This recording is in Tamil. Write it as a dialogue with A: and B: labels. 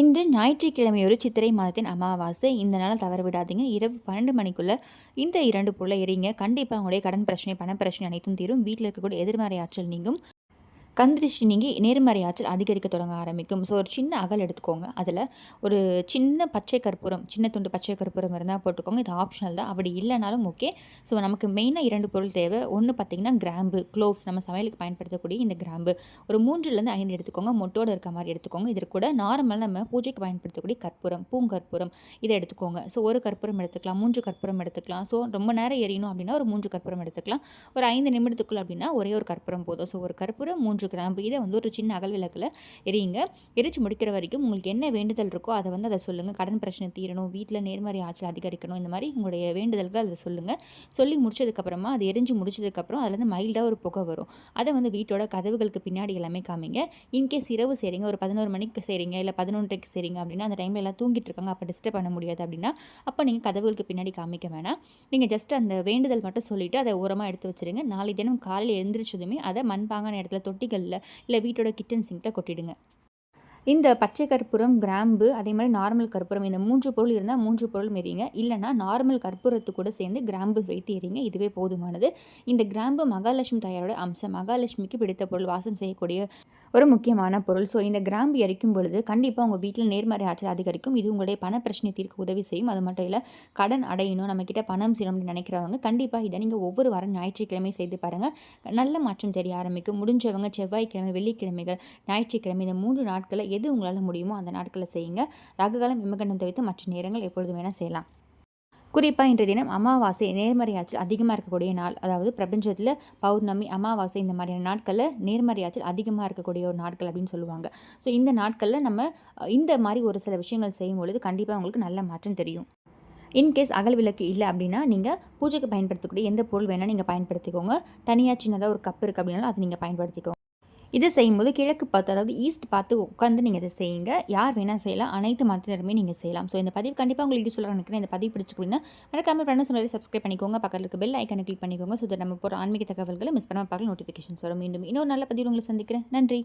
A: இன்று ஞாயிற்றுக்கிழமையொரு சித்திரை மாதத்தின் அமாவாசை. இந்த நாள் தவற விடாதீங்க. இரவு பன்னெண்டு மணிக்குள்ளே இந்த இரண்டு பொருளை எறிங்க. கண்டிப்பாக உங்களுடைய கடன் பிரச்சனை பண பிரச்சனை அனைத்தும் தீரும். வீட்டில் இருக்கக்கூடிய எதிர்மறை ஆற்றல் நீங்கும். கந்திருஷ்டி நீங்கி நேர்மறை ஆற்றல் அதிகரிக்க தொடங்க ஆரம்பிக்கும். ஸோ ஒரு சின்ன அகல் எடுத்துக்கோங்க. அதில் ஒரு சின்ன பச்சை கற்பூரம் சின்ன துண்டு பச்சை கற்பூரம் இருந்தால் போட்டுக்கோங்க. இது ஆப்ஷனல் தான். அப்படி இல்லைனாலும் ஓகே ஸோ நமக்கு மெயினாக இரண்டு பொருள் தேவை. ஒன்று பார்த்திங்கன்னா கிராம்பு க்ளோவ்ஸ் நம்ம சமையலுக்கு பயன்படுத்தக்கூடிய இந்த கிராம்பு. ஒரு மூன்றுலேருந்து ஐந்து எடுத்துக்கோங்க. மொட்டோடு இருக்க மாதிரி எடுத்துக்கோங்க. இது கூட நார்மலாக நம்ம பூஜைக்கு பயன்படுத்தக்கூடிய கற்பூரம் பூங்கற்பூரம் இதை எடுத்துக்கோங்க. ஸோ ஒரு கற்பூரம் எடுத்துக்கலாம் மூன்று கற்பூரம் எடுத்துக்கலாம். ஸோ ரொம்ப நேரம் எரியணும் அப்படின்னா ஒரு மூன்று கற்பூரம் எடுத்துக்கலாம். ஒரு ஐந்து நிமிடத்துக்குள்ள அப்படின்னா ஒரே ஒரு கற்பூரம் போதும். ஸோ ஒரு கற்பூரம் மூன்று கிராம்பு. இதை வந்து ஒரு சின்ன அகல் விளக்கில் எரியுங்க. எரிச்சு முடிக்கிற வரைக்கும் உங்களுக்கு என்ன வேண்டுதல் இருக்கோ அதை வந்து அதை சொல்லுங்கள் கடன் பிரச்சனை தீரணும் வீட்டில் நேர்மறை ஆட்சி அதிகரிக்கணும் இந்த மாதிரி உங்களுடைய வேண்டுதல்கள் அதை சொல்லுங்கள் சொல்லி முடிச்சதுக்கப்புறமா அது எரிஞ்சு முடிச்சதுக்கப்புறம் அதுலேருந்து மைல்டாக ஒரு புகை வரும். அதை வந்து வீட்டோட கதவுகளுக்கு பின்னாடி எல்லாமே காமிங்க. இன்கேஸ் இரவு செய்கிறீங்க ஒரு பதினோரு மணிக்கு செய்கிறீங்க இல்லை பதினொன்றைக்கு செய்கிறீங்க அப்படின்னா அந்த டைமில் எல்லாம் தூங்கிட்டு இருக்காங்க அப்போ டிஸ்டர்ப் பண்ண முடியாது அப்படின்னா அப்போ நீங்கள் கதவுகளுக்கு பின்னாடி காமிக்க வேணாம். நீங்கள் ஜஸ்ட் அந்த வேண்டுதல் மட்டும் சொல்லிவிட்டு அதை உரமாக எடுத்து வச்சுருங்க. நாளை தினம் காலையில் எழுந்திரிச்சதுமே அதை மண்பாங்கான இடத்துல தொட்டிகள் தொட்டிகளில் இல்லை வீட்டோட கிச்சன் சிங்கில் கொட்டிடுங்க. இந்த பச்சை கற்பூரம் கிராம்பு அதே மாதிரி நார்மல் கற்பூரம் இந்த மூன்று பொருள் இருந்தால் மூன்று பொருள் எறிங்க இல்லைனா நார்மல் கற்பூரத்து கூட சேர்ந்து கிராம்பு வைத்து எறிங்க இதுவே போதுமானது. இந்த கிராம்பு மகாலட்சுமி தாயாரோட அம்சம். மகாலட்சுமிக்கு பிடித்த பொருள் வாசம் செய்யக்கூடிய ஒரு முக்கியமான பொருள். ஸோ இந்த கிராம்பு இறைக்கும் பொழுது கண்டிப்பாக உங்கள் வீட்டில் நேர்மறை ஆற்றல் அதிகரிக்கும். இது உங்களுடைய பண பிரச்சனை தீர்க்க உதவி செய்யும். அது மட்டும் இல்லை கடன் அடையணும். நம்மக்கிட்ட பணம் செய்யணும்னு நினைக்கிறவங்க கண்டிப்பாக இதை நீங்கள் ஒவ்வொரு வாரம் ஞாயிற்றுக்கிழமை செய்து பாருங்கள் நல்ல மாற்றம் தெரிய ஆரம்பிக்கும். முடிஞ்சவங்க செவ்வாய்க்கிழமை வெள்ளிக்கிழமைகள் ஞாயிற்றுக்கிழமை இந்த மூன்று நாட்களில் எது உங்களால் முடியுமோ அந்த நாட்களில் செய்யுங்க. ரககாலம் இம்மகண்டம் தவிர்த்து மற்ற நேரங்கள் எப்பொழுதும் வேணால் செய்யலாம். குறிப்பாக இன்றைய தினம் அமாவாசை நேர்மறையாச்சல் அதிகமாக இருக்கக்கூடிய நாள் அதாவது பிரபஞ்சத்தில் பௌர்ணமி அமாவாசை இந்த மாதிரியான நாட்களில் நேர்மறையாச்சல் அதிகமாக இருக்கக்கூடிய ஒரு நாட்கள் அப்படின்னு சொல்லுவாங்க. ஸோ இந்த நாட்களில் நம்ம இந்த மாதிரி ஒரு சில விஷயங்கள் செய்யும் பொழுது கண்டிப்பாக உங்களுக்கு நல்ல மாற்றம் தெரியும். இன்கேஸ் அகல் விளக்கு இல்லை அப்படின்னா நீங்கள் பூஜைக்கு பயன்படுத்தக்கூடிய எந்த பொருள் வேணால் நீங்கள் பயன்படுத்திக்கோங்க. தனியாக சின்னதாக ஒரு கப் இருக்குது அப்படின்னாலும் அதை நீங்கள் பயன்படுத்திக்கோங்க. இதை செய்யும்போது கிழக்கு பார்த்து அதாவது ஈஸ்ட் பார்த்து உட்காந்து நீங்கள் இதை செய்யுங்க. யார் வேணால் செய்யலாம். அனைத்து மதத்தினருமே நீங்கள் செய்யலாம். ஸோ இந்த பதிவு கண்டிப்பாக உங்களுக்கு யூஸ்ஃபுல்லாக நினைக்கிறேன். இந்த பதிவு பிடிச்சிக்கணும்னா மறக்காமல் பண்ண சொல்லி சப்ஸ்கிரைப் பண்ணிக்கோங்க. பக்கத்தில் இருக்க பெல் ஐக்கனை கிளிக் பண்ணிக்கோங்க. ஸோ நம்ம போகிற ஆன்மீக தகவல்களை மிஸ் பண்ணாமல் பார்க்கலாம் நோட்டிஃபிகேஷன்ஸ் வரும். மீண்டும் இன்னொரு நல்ல பதிவு உங்களை சந்திக்கிறேன். நன்றி.